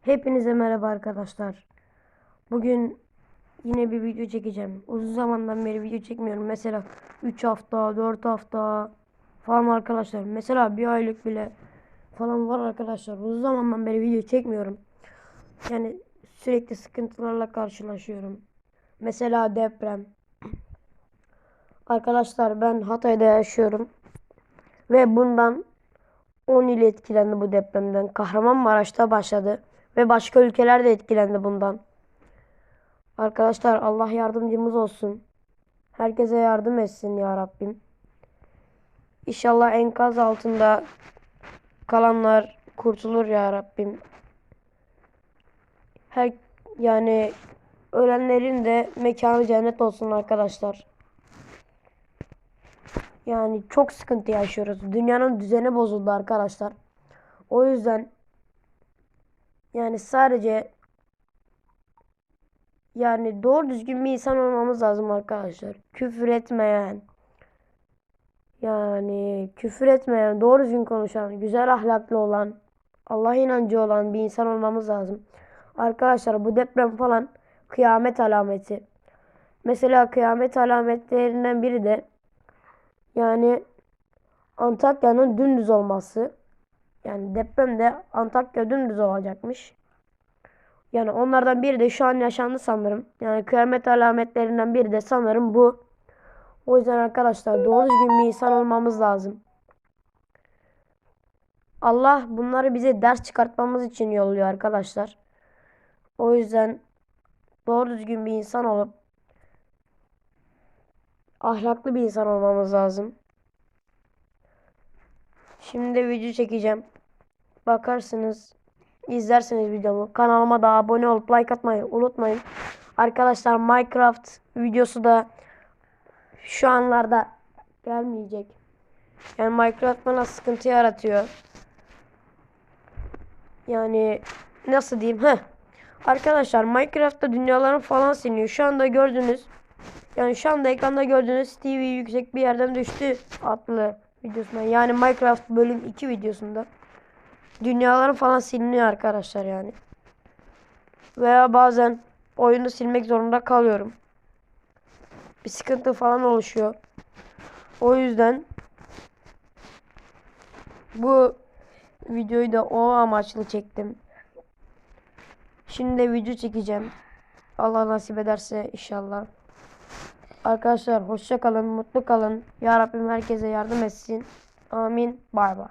Hepinize merhaba arkadaşlar. Bugün yine bir video çekeceğim. Uzun zamandan beri video çekmiyorum. Mesela 3 hafta, 4 hafta falan arkadaşlar. Mesela bir aylık bile falan var arkadaşlar. Uzun zamandan beri video çekmiyorum. Yani sürekli sıkıntılarla karşılaşıyorum. Mesela deprem. Arkadaşlar ben Hatay'da yaşıyorum. Ve bundan 10 il etkilendi bu depremden. Kahramanmaraş'ta başladı. Ve başka ülkeler de etkilendi bundan. Arkadaşlar Allah yardımcımız olsun. Herkese yardım etsin ya Rabbim. İnşallah enkaz altında kalanlar kurtulur ya Rabbim. Her yani ölenlerin de mekanı cennet olsun arkadaşlar. Yani çok sıkıntı yaşıyoruz. Dünyanın düzeni bozuldu arkadaşlar. O yüzden yani sadece yani doğru düzgün bir insan olmamız lazım arkadaşlar. Küfür etmeyen yani küfür etmeyen, doğru düzgün konuşan, güzel ahlaklı olan, Allah inancı olan bir insan olmamız lazım. Arkadaşlar bu deprem falan kıyamet alameti. Mesela kıyamet alametlerinden biri de yani Antakya'nın dümdüz olması. Yani depremde Antakya dümdüz olacakmış. Yani onlardan biri de şu an yaşandı sanırım. Yani kıyamet alametlerinden biri de sanırım bu. O yüzden arkadaşlar doğru düzgün bir insan olmamız lazım. Allah bunları bize ders çıkartmamız için yolluyor arkadaşlar. O yüzden doğru düzgün bir insan olup ahlaklı bir insan olmamız lazım. Şimdi de video çekeceğim. Bakarsınız, izlersiniz videomu. Kanalıma da abone olup like atmayı unutmayın. Arkadaşlar Minecraft videosu da şu anlarda gelmeyecek. Yani Minecraft bana sıkıntı yaratıyor. Yani nasıl diyeyim? Heh. Arkadaşlar Minecraft'ta dünyaların falan siliniyor. Şu anda gördüğünüz yani şu anda ekranda gördüğünüz TV yüksek bir yerden düştü adlı videosunda. Yani Minecraft bölüm 2 videosunda. Dünyaların falan siliniyor arkadaşlar yani. Veya bazen oyunu silmek zorunda kalıyorum. Bir sıkıntı falan oluşuyor. O yüzden bu videoyu da o amaçlı çektim. Şimdi de video çekeceğim. Allah nasip ederse inşallah. Arkadaşlar hoşça kalın, mutlu kalın. Ya Rabbim herkese yardım etsin. Amin. Bay bay.